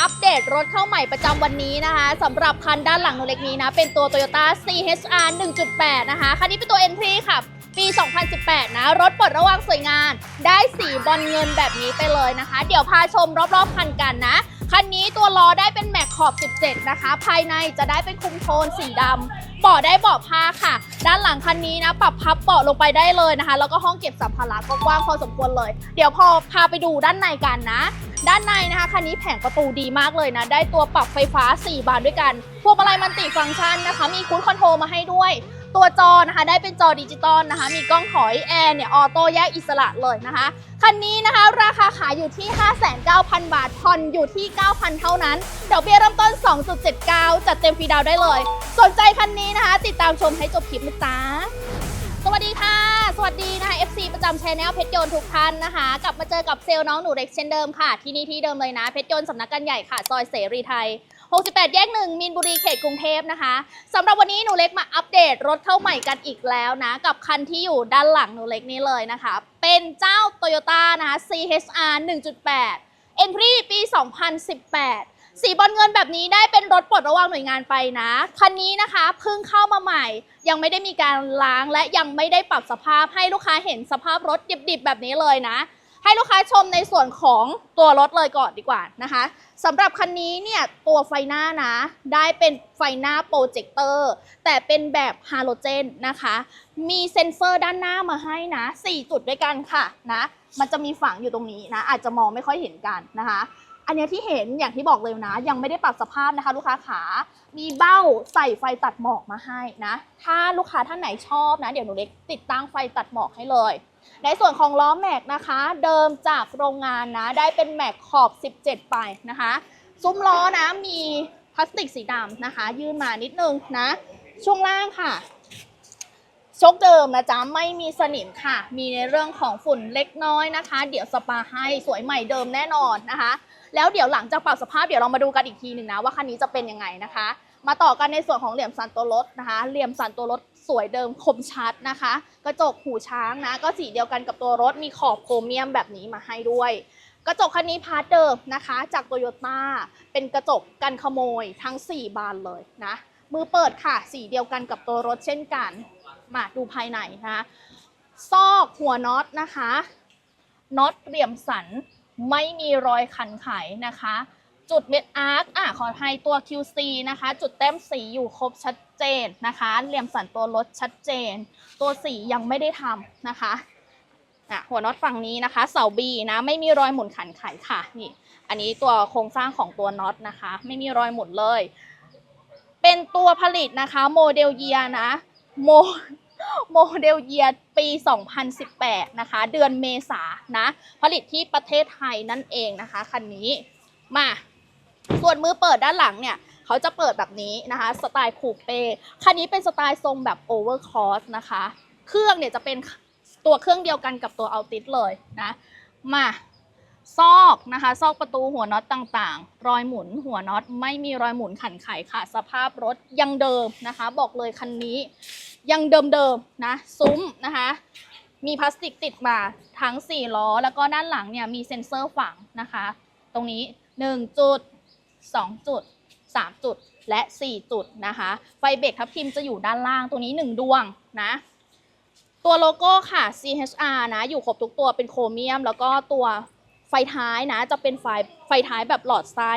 อัปเดตรถเข้าใหม่ประจำวันนี้นะคะสำหรับคันด้านหลังหนูเล็กนี้นะ เป็นตัว Toyota CHR 1.8 นะคะ คันนี้เป็นตัว Entry ค่ะ ปี 2018 นะ รถปลดระวางสวยงามได้สีบอลเงินแบบนี้ไปเลยนะคะ เดี๋ยวพาชมรอบๆคันกันนะ คันนี้ตัวล้อได้เป็นแม็กขอบ 17 นะคะ ภายในจะได้เป็นคุมโทนสีดำ เบาะได้เบาะผ้าค่ะ ด้านหลังคันนี้นะ ปรับพับเบาะลงไปได้เลยนะคะ แล้วก็ห้องเก็บสัมภาระก็กว้างพอสมควรเลย เดี๋ยวพอพาไปดูด้านในกันนะ ด้านในนะคะคันนี้แผงประตูดีมากเลยนะ ได้ตัวปรับไฟฟ้า 4 บานด้วยกัน พวงมาลัยมันติฟังก์ชันนะคะ มีคูดคอนโทรลมาให้ด้วย ตัวจอนะคะได้เป็นจอดิจิตอลนะคะ มีกล้องถอยแอร์เนี่ยออโต้แยกอิสระเลยนะคะ คันนี้นะคะราคาขายอยู่ที่ 59,000 บาทผ่อนอยู่ที่ 9,000 เท่านั้นดอกเบี้ยเริ่มต้น 2.79 จัดเต็มฟรีดาวได้เลย สนใจคันนี้นะคะ ติดตามชมให้จบคลิปนะจ๊ะสวัสดีค่ะ สวัสดีนะคะ FC ประจำชแนลเพชรยนต์ทุกท่านนะคะ กลับมาเจอกับเซลล์น้องหนูเด็กเช่นเดิมค่ะ ที่นี่ที่เดิมเลยนะ เพชรยนต์สำนักงานใหญ่ค่ะ ซอยเสรีไทย 68 แยกหนึ่งมีนบุรีเขตกรุงเทพนะคะสำหรับวันนี้หนูเล็กมาอัปเดตรถเข้าใหม่กันอีกแล้วนะ กับคันที่อยู่ด้านหลังหนูเล็กนี้เลยนะคะ เป็นเจ้า Toyota นะคะ CHR 1.8 Entry ปี 2018สีบอลเงินแบบนี้ได้เป็นรถปลดระวางหน่วยงานไปนะ คันนี้นะคะเพิ่งเข้ามาใหม่ ยังไม่ได้มีการล้างและยังไม่ได้ปรับสภาพให้ลูกค้าเห็นสภาพรถดิบๆ แบบนี้เลยนะ ให้ลูกค้าชมในส่วนของตัวรถเลยก่อนดีกว่านะคะสำหรับคันนี้เนี่ยตัวไฟหน้านะ ได้เป็นไฟหน้าโปรเจคเตอร์แต่เป็นแบบฮาโลเจนนะคะ มีเซ็นเซอร์ด้านหน้ามาให้นะ 4 จุดด้วยกันค่ะนะมันจะมีฝังอยู่ตรงนี้นะ อาจจะมองไม่ค่อยเห็นกันนะคะ อันเนี้ยที่เห็นอย่างที่บอกเลยนะ ยังไม่ได้ปรับสภาพนะคะ ลูกค้าขา มีเบ้าใส่ไฟตัดหมอกมาให้นะ ถ้าลูกค้าท่านไหนชอบนะ เดี๋ยวหนูเล็กติดตั้งไฟตัดหมอกให้เลย ในส่วนของล้อแม็กนะคะ เดิมจากโรงงานนะ ได้เป็นแม็กขอบ 17 ไปนะคะ ซุ้มล้อนะมีพลาสติกสีดำนะคะ ยื่นมานิดนึงนะ ช่วงล่างค่ะชกเดิมนะจ๊ะไม่มีสนิมค่ะ มีในเรื่องของฝุ่นเล็กน้อยนะคะ เดี๋ยวสปาให้สวยใหม่เดิมแน่นอนนะคะ แล้วเดี๋ยวหลังจากปรับสภาพเดี๋ยวเรามาดูกันอีกทีหนึ่งนะว่าคันนี้จะเป็นยังไงนะคะ มาต่อกันในส่วนของเหลี่ยมสันตัวรถนะคะ เหลี่ยมสันตัวรถ สวยเดิมคมชัดนะคะ กระจกหูช้างนะ ก็สีเดียวกันกับตัวรถมีขอบโครเมียมแบบนี้มาให้ด้วย กระจกคันนี้พาร์ทเดิมนะคะ จากโตโยต้าเป็นกระจกกันขโมยทั้ง 4 บานเลยนะมือเปิดค่ะ สีเดียวกันกับตัวรถเช่นกัน มาดูภายในนะคะซอกหัวน็อตนะคะน็อตเหลี่ยมสันไม่มีรอยขันไขนะคะ จุดเม็ดอาร์คอะขอให้ตัว QC นะคะ จุดแต้มสีอยู่ครบชัดเจนนะคะ เหลี่ยมสันตัวรถชัดเจน ตัวสียังไม่ได้ทำนะคะอะหัวน็อตฝั่งนี้นะคะ เสาบีนะไม่มีรอยหมุนขันไขค่ะนี่อันนี้ตัวโครงสร้างของตัวน็อตนะคะ ไม่มีรอยหมุนเลย เป็นตัวผลิตนะคะโมเดลเยียนะโมโมเดลเยียปี 2018 นะคะ เดือนเมษานะ ผลิตที่ประเทศไทยนั่นเองนะคะ คันนี้มาส่วนมือเปิดด้านหลังเนี่ย เขาจะเปิดแบบนี้นะคะ สไตล์คูเป้คันนี้เป็นสไตล์ทรงแบบโอเวอร์คอสนะคะ เครื่องเนี่ยจะเป็นตัวเครื่องเดียวกันกับตัวเอาติสเลยนะมาซอกนะคะ ซอกประตูหัวน็อตต่างๆ รอยหมุนหัวน็อตไม่มีรอยหมุนขันไขค่ะ สภาพรถยังเดิมนะคะ บอกเลยคันนี้ยังเดิมๆนะซุ้มนะคะ มีพลาสติกติดมาทั้ง 4 ล้อ แล้วก็ด้านหลังเนี่ยมีเซ็นเซอร์ฝังนะคะ ตรงนี้ 1 จุด 2 จุด 3 จุดและ 4 จุดนะคะ ไฟเบรกทับทิมจะอยู่ด้านล่างตัวนี้ 1 ดวงนะ ตัวโลโก้ค่ะ CHR นะอยู่ครบทุกตัวเป็นโครเมียม แล้วก็ตัวไฟท้ายนะจะเป็นไฟไฟท้ายแบบหลอดไส้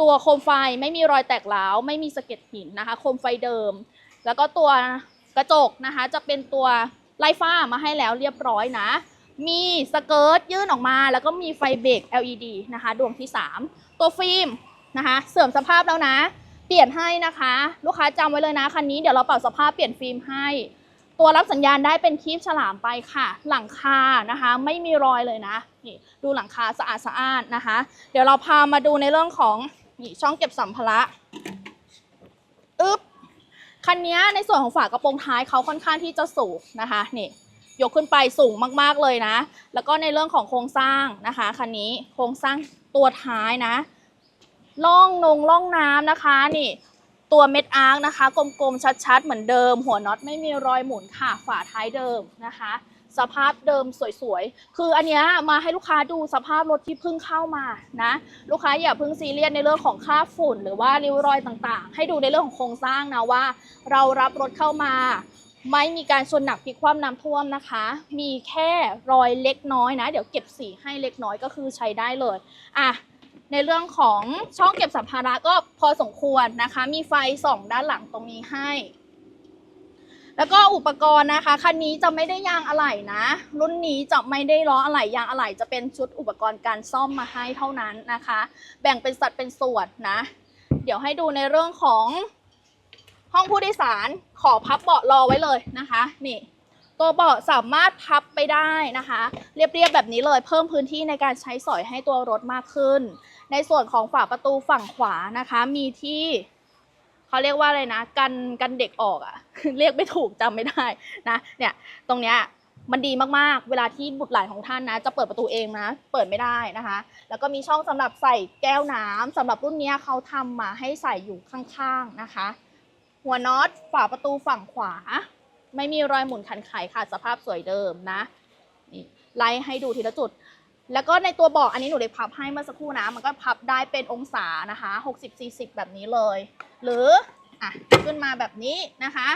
ตัวโคมไฟไม่มีรอยแตกร้าวไม่มีสะเก็ดหินนะคะ โคมไฟเดิม แล้วก็ตัวกระจกนะคะ จะเป็นตัวไล่ฟ้ามาให้แล้วเรียบร้อยนะ มีสเกิร์ตยื่นออกมา แล้วก็มีไฟเบรก LED นะคะ ดวงที่ 3 ตัวฟิล์ม นะคะ เสื่อมสภาพแล้วนะ เปลี่ยนให้นะคะ ลูกค้าจำไว้เลยนะคันนี้เดี๋ยวเราเปรับสภาพเปลี่ยนฟิล์มให้ ตัวรับสัญญาณได้เป็นคีบฉลามไปค่ะ หลังคานะคะ ไม่มีรอยเลยนะนี่ดูหลังคาสะอาดสะอาดนะคะ เดี๋ยวเราพามาดูในเรื่องของนี่ช่องเก็บสัมภาระอึ๊บคันนี้ในส่วนของฝากระโปรงท้ายเขาค่อนข้างที่จะสูงนะคะนี่ยกขึ้นไปสูงมากๆเลยนะ แล้วก็ในเรื่องของโครงสร้างนะคะคันนี้โครงสร้างตัวท้ายนะ ล่องนงล่องน้ำนะคะนี่ตัวเม็ดอาร์คนะคะ กลมๆชัดๆ เหมือนเดิม หัวน็อตไม่มีรอยหมุนค่ะฝาท้ายเดิมนะคะ สภาพเดิมสวยๆ คืออันเนี้ยมาให้ลูกค้าดูสภาพรถที่เพิ่งเข้ามานะ ลูกค้าอย่าเพิ่งซีเรียสในเรื่องของค่าฝุ่น หรือว่าริ้วรอยต่างๆ ให้ดูในเรื่องของโครงสร้างนะว่า เรารับรถเข้ามา ไม่มีการชนหนักพลิกคว่ำน้ำท่วมนะคะ มีแค่รอยเล็กน้อยนะ เดี๋ยวเก็บสีให้เล็กน้อยก็คือใช้ได้เลยอะ ในเรื่องของช่องเก็บสัมภาระก็พอสมควรนะคะ มีไฟส่องด้านหลังตรงนี้ให้ แล้วก็อุปกรณ์นะคะคันนี้จะไม่ได้ยางอะไหล่นะ รุ่นนี้จะไม่ได้ล้ออะไหล่ยางอะไหล่จะเป็นชุดอุปกรณ์การซ่อมมาให้เท่านั้นนะคะ แบ่งเป็นสัดเป็นส่วนนะ เดี๋ยวให้ดูในเรื่องของห้องผู้โดยสารขอพับเบาะรอไว้เลยนะคะ นี่ตัวเบาะสามารถพับไปได้นะคะ เรียบๆแบบนี้เลยเพิ่มพื้นที่ในการใช้สอยให้ตัวรถมากขึ้น ในส่วนของฝาประตูฝั่งขวานะคะ มีที่เขาเรียกว่าอะไรนะ กันกันเด็กออกอะเรียกไม่ถูกจำไม่ได้นะ เนี่ยตรงเนี้ยมันดีมากๆ เวลาที่บุตรหลานของท่านนะ จะเปิดประตูเองนะ เปิดไม่ได้นะคะ แล้วก็มีช่องสำหรับใส่แก้วน้ำสำหรับรุ่นเนี้ยเขาทำมาให้ใส่อยู่ข้างๆนะคะ หัวน็อตฝาประตูฝั่งขวา ไม่มีรอยหมุนคันไขค่ะสภาพสวยเดิมนะนี่ไล่ให้ดูทีละจุด แล้วก็ในตัวเบอกอันนี้หนูได้พับให้เมื่อสักครู่นะ มันก็พับได้เป็นองศานะคะ 60-40 แบบนี้เลย หรืออะขึ้นมาแบบนี้นะคะ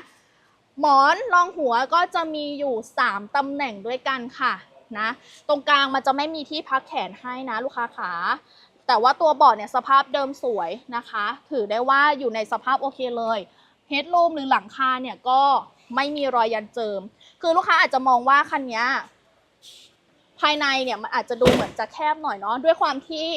หมอนรองหัวก็จะมีอยู่ 3ตำแหน่งด้วยกันค่ะนะตรงกลางมันจะไม่มีที่พักแขนให้นะลูกค้าขาแต่ว่าตัวเบาะเนี่ยสภาพเดิมสวยนะคะ ถือได้ว่าอยู่ในสภาพโอเคเลยเฮดรูมหรือหลังคาเนี่ยก็ไม่มีรอยยันเจิม คือลูกค้าอาจจะมองว่าคันเนี้ย ภายในเนี่ยมันอาจจะดูเหมือนจะแคบหน่อยเนาะด้วยความที่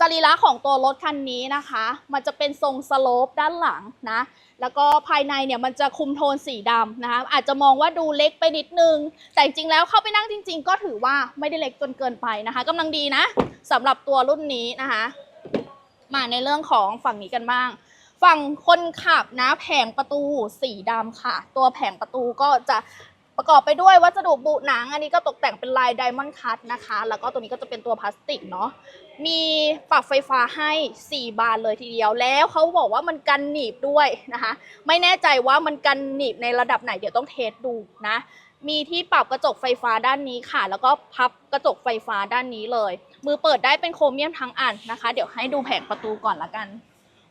สรีระของตัวรถคันนี้นะคะ มันจะเป็นทรงสโลปด้านหลังนะ แล้วก็ภายในเนี่ยมันจะคุมโทนสีดำนะคะ อาจจะมองว่าดูเล็กไปนิดนึง แต่จริงแล้วเข้าไปนั่งจริง ๆ ก็ถือว่าไม่ได้เล็กจนเกินไปนะคะกำลังดีนะสำหรับตัวรุ่นนี้นะคะ มาในเรื่องของฝั่งนี้กันบ้าง ฝั่งคนขับนะแผงประตูสีดำค่ะ ตัวแผงประตูก็จะ ประกอบไปด้วยวัสดุบุหนัง อันนี้ก็ตกแต่งเป็นลายไดมอนด์คัตนะคะ แล้วก็ตัวนี้ก็จะเป็นตัวพลาสติกเนาะ มีปรับไฟฟ้าให้ 4 บานเลยทีเดียว แล้วเขาบอกว่ามันกันหนีบด้วยนะคะ ไม่แน่ใจว่ามันกันหนีบในระดับไหนเดี๋ยวต้องเทสดูนะ มีที่ปรับกระจกไฟฟ้าด้านนี้ค่ะ แล้วก็พับกระจกไฟฟ้าด้านนี้เลย มือเปิดได้เป็นโครเมียมทั้งอันนะคะ เดี๋ยวให้ดูแผงประตูก่อนละกัน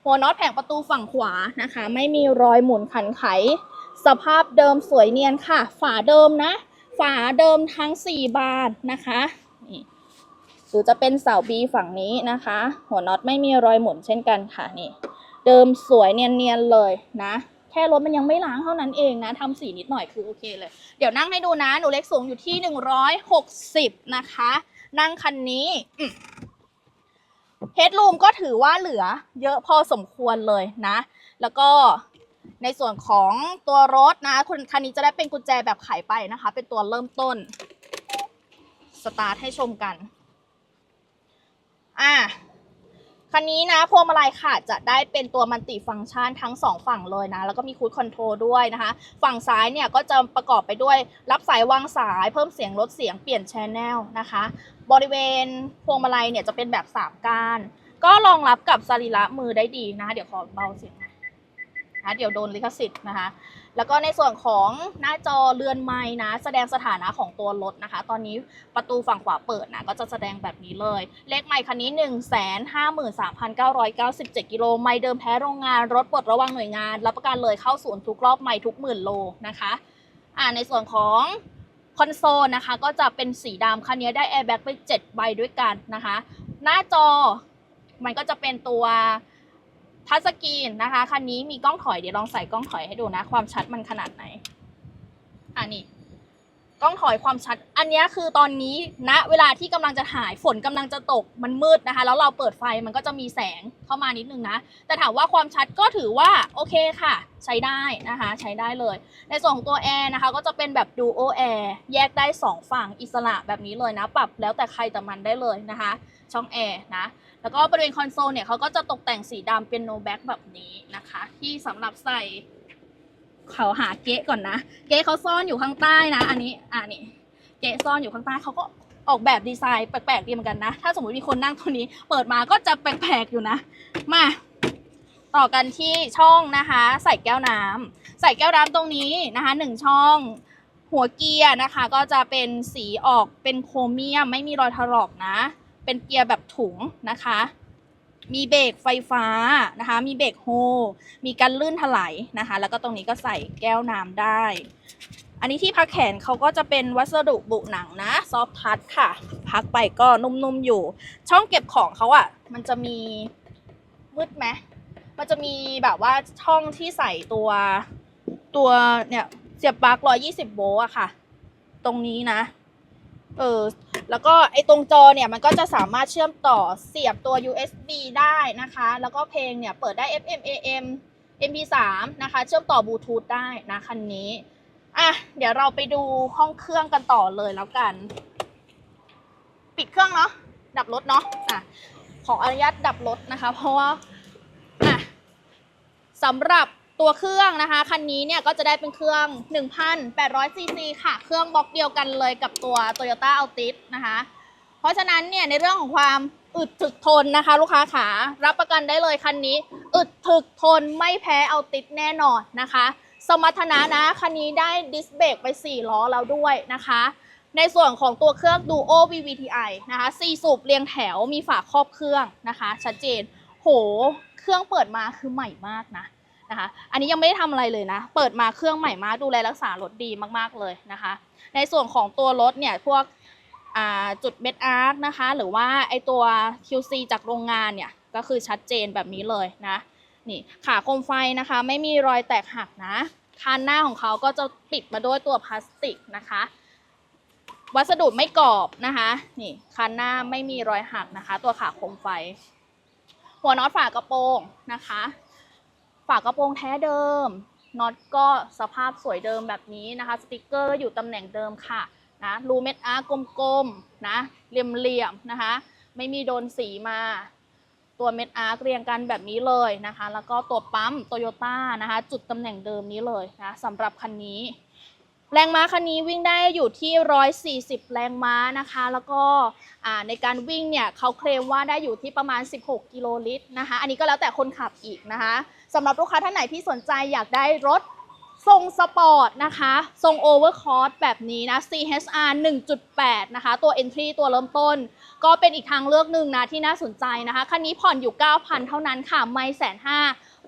หัวน็อตแผงประตูฝั่งขวานะคะ ไม่มีรอยหมุนขันไข สภาพเดิมสวยเนียนค่ะ ฝาเดิมนะ ฝาเดิมทั้ง 4 บานนะคะนี่หรือจะเป็นเสาบีฝั่งนี้นะคะ หัวน็อตไม่มีรอยหมุนเช่นกันค่ะนี่ เดิมสวยเนียนๆเลยนะ แค่รถมันยังไม่ล้างเท่านั้นเองนะทำสีนิดหน่อยคือโอเคเลย เดี๋ยวนั่งให้ดูนะ หนูเล็กสูงอยู่ที่ 160 นะคะ นั่งคันนี้เฮดรูมก็ถือว่าเหลือเยอะพอสมควรเลยนะ แล้วก็ ในส่วนของตัวรถนะคุณคันนี้จะได้เป็นกุญแจแบบไขไปนะคะ เป็นตัวเริ่มต้น สตาร์ทให้ชมกัน อะคันนี้นะพวงมาลัยค่ะจะได้เป็นตัวมัลติฟังก์ชันทั้งสองฝั่งเลยนะ แล้วก็มีคูดคอนโทรลด้วยนะคะ ฝั่งซ้ายเนี่ยก็จะประกอบไปด้วยรับสายวางสายเพิ่มเสียงลดเสียงเปลี่ยนแชแนลนะคะ บริเวณพวงมาลัยเนี่ยจะเป็นแบบสามก้านก็รองรับกับสรีระมือได้ดีนะคะเดี๋ยวขอเบาเสียง นะคะเดี๋ยวโดนลิขสิทธิ์นะคะ แล้วก็ในส่วนของหน้าจอเรือนไม้นะ แสดงสถานะของตัวรถนะคะ ตอนนี้ประตูฝั่งขวาเปิดนะก็จะแสดงแบบนี้เลย เลขไมค์คันนี้ 1 5 3 9 9 7 กิโลไมค์เดิมแท้โรงงานรถปลดระวังหน่วยงาน รับประกันเลยเข้าศูนย์ทุกรอบไมค์ทุกหมื่นโลนะคะอ่าในส่วนของคอนโซลนะคะก็จะเป็นสีดำคันนี้ได้แอร์แบ็กไป 7 ใบด้วยกันนะคะ หน้าจอมันก็จะเป็นตัว ทัชสกรีนนะคะ คันนี้มีกล้องถอยเดี๋ยวลองใส่กล้องถอยให้ดูนะ ความชัดมันขนาดไหน อ่านี่กล้องถอยความชัด อันนี้คือตอนนี้ณเวลาที่กำลังจะถ่ายฝนกำลังจะตกมันมืดนะคะ แล้วเราเปิดไฟมันก็จะมีแสงเข้ามานิดนึงนะ แต่ถามว่าความชัดก็ถือว่าโอเคค่ะ ใช้ได้นะคะ ใช้ได้เลย ในส่วนของตัวแอร์นะคะ ก็จะเป็นแบบ Duo Air แยกได้ 2 ฝั่งอิสระแบบนี้เลยนะ ปรับแล้วแต่ใครแต่มันได้เลยนะคะ ช่องแอร์นะ แล้วก็บริเวณคอนโซลเนี่ยเขาก็จะตกแต่งสีดำเป็นโนแบ็กแบบนี้นะคะ ที่สำหรับใส่เขาหาเก๊ก่อนนะ เก๊เขาซ่อนอยู่ข้างใต้นะ อันนี้อ่านี่เก๊ซ่อนอยู่ข้างใต้เขาก็ออกแบบดีไซน์แปลกๆดีเหมือนกันนะ ถ้าสมมติมีคนนั่งตรงนี้ เปิดมาก็จะแปลกๆอยู่นะ มา ต่อกันที่ช่องนะคะ ใส่แก้วน้ำใส่แก้วน้ำตรงนี้นะคะหนึ่งช่องหหัวเกียร์นะคะ ก็จะเป็นสีออกเป็นโครเมียมไม่มีรอยถลอกนะ เป็นเกียร์แบบถุงนะคะ มีเบรกไฟฟ้านะคะ มีเบรกโฮ มีกันลื่นถลายนะคะ แล้วก็ตรงนี้ก็ใส่แก้วน้ำได้ อันนี้ที่พักแขนเขาก็จะเป็นวัสดุบุหนังนะ ซอฟทัชค่ะ พักไปก็นุ่มๆอยู่ ช่องเก็บของเขาอะ่ะ มันจะมีมืดไหมมันจะมีแบบว่าช่องที่ใส่ตัวตัวเนี่ยเสียบปลั๊ก120 โวลต์อะค่ะ ตรงนี้นะ เออ แล้วก็ไอ้ตรงจอเนี่ยมันก็จะสามารถเชื่อมต่อเสียบตัว USB ได้นะคะ แล้วก็เพลงเนี่ยเปิดได้ FM AM MP3 นะคะ เชื่อมต่อบลูทูธได้นะคันนี้ อะ เดี๋ยวเราไปดูห้องเครื่องกันต่อเลยแล้วกัน ปิดเครื่องเนาะ ดับรถเนาะ อะ ขออนุญาตดับรถนะคะ เพราะว่า อะสำหรับ ตัวเครื่องนะคะคันนี้เนี่ยก็จะได้เป็นเครื่อง1,800ซีซีค่ะ เครื่องบล็อกเดียวกันเลยกับตัว Toyota Altis นะคะ เพราะฉะนั้นเนี่ยในเรื่องของความอึดถึกทนนะคะ ลูกค้าขารับประกันได้เลยคันนี้ อึดถึกทนไม่แพ้เอาติดแน่นอนนะคะ สมรรถนะนะคันนี้ได้ดิสเบรกไป 4 ล้อแล้วด้วยนะคะ ในส่วนของตัวเครื่อง Duo VVTi นะคะ4สูบเรียงแถวมีฝาครอบเครื่องนะคะ ชัดเจน โห เครื่องเปิดมาคือใหม่มากนะ นะคะ อันนี้ยังไม่ได้ทำอะไรเลยนะ เปิดมาเครื่องใหม่มากดูแลรักษารถดีมากๆเลยนะคะ ในส่วนของตัวรถเนี่ยพวกจุดเม็ดอาร์คนะคะ หรือว่าไอตัว QC จากโรงงานเนี่ยก็คือชัดเจนแบบนี้เลยนะนี่ขาโคมไฟนะคะ ไม่มีรอยแตกหักนะคันหน้าของเขาก็จะปิดมาด้วยตัวพลาสติกนะคะ วัสดุไม่กรอบนะคะนี่คันหน้าไม่มีรอยหักนะคะ ตัวขาโคมไฟ หัวน็อตฝากระโปรงนะคะ ฝากระโปรงแท้เดิมน็อตก็สภาพสวยเดิมแบบนี้นะคะสติกเกอร์อยู่ตำแหน่งเดิมค่ะนะรูเม็ดอาร์กลมๆนะเหลี่ยมๆนะคะ ไม่มีโดนสีมาตัวเม็ดอาร์เรียงกันแบบนี้เลยนะคะ แล้วก็ตัวปั๊มโตโยต้านะคะ จุดตำแหน่งเดิมนี้เลยนะสำหรับคันนี้ แรงม้าคันนี้วิ่งได้อยู่ที่ 140 แรงม้านะคะ แล้วก็ในการวิ่งเนี่ยเขาเคลมว่าได้อยู่ที่ประมาณ 16 กิโลลิตรนะคะ อันนี้ก็แล้วแต่คนขับอีกนะคะ สำหรับลูกค้าท่านไหนที่สนใจอยากได้รถทรงสปอร์ตนะคะ ทรงโอเวอร์คอร์สแบบนี้นะ CHR 1.8 นะคะ ตัว Entry ตัวเริ่มต้น ก็เป็นอีกทางเลือกหนึ่งนะ ที่น่าสนใจนะคะ คันนี้ผ่อนอยู่ 9,000 เท่านั้นค่ะ ไม่แสนห้า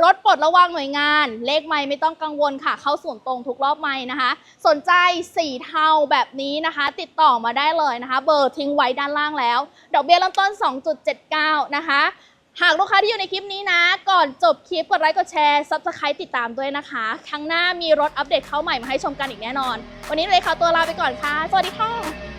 รถปลดระว่างหน่วยงาน เลขไม่ไม่ต้องกังวลค่ะ เข้าส่วนตรงทุกรอบไม่นะคะ สนใจสีเทาแบบนี้นะคะ ติดต่อมาได้เลยนะคะ เบอร์ทิ้งไว้ด้านล่างแล้ว ดอกเบี้ยเริ่มต้น 2.79 นะคะ หากลูกค้าที่อยู่ในคลิปนี้นะ ก่อนจบคลิปกดไลค์กดแชร์ซับสไครต์ติดตามด้วยนะคะ ครั้งหน้ามีรถอัปเดตเข้าใหม่มาให้ชมกันอีกแน่นอน วันนี้เลยขอตัวลาไปก่อนค่ะ สวัสดีค่ะ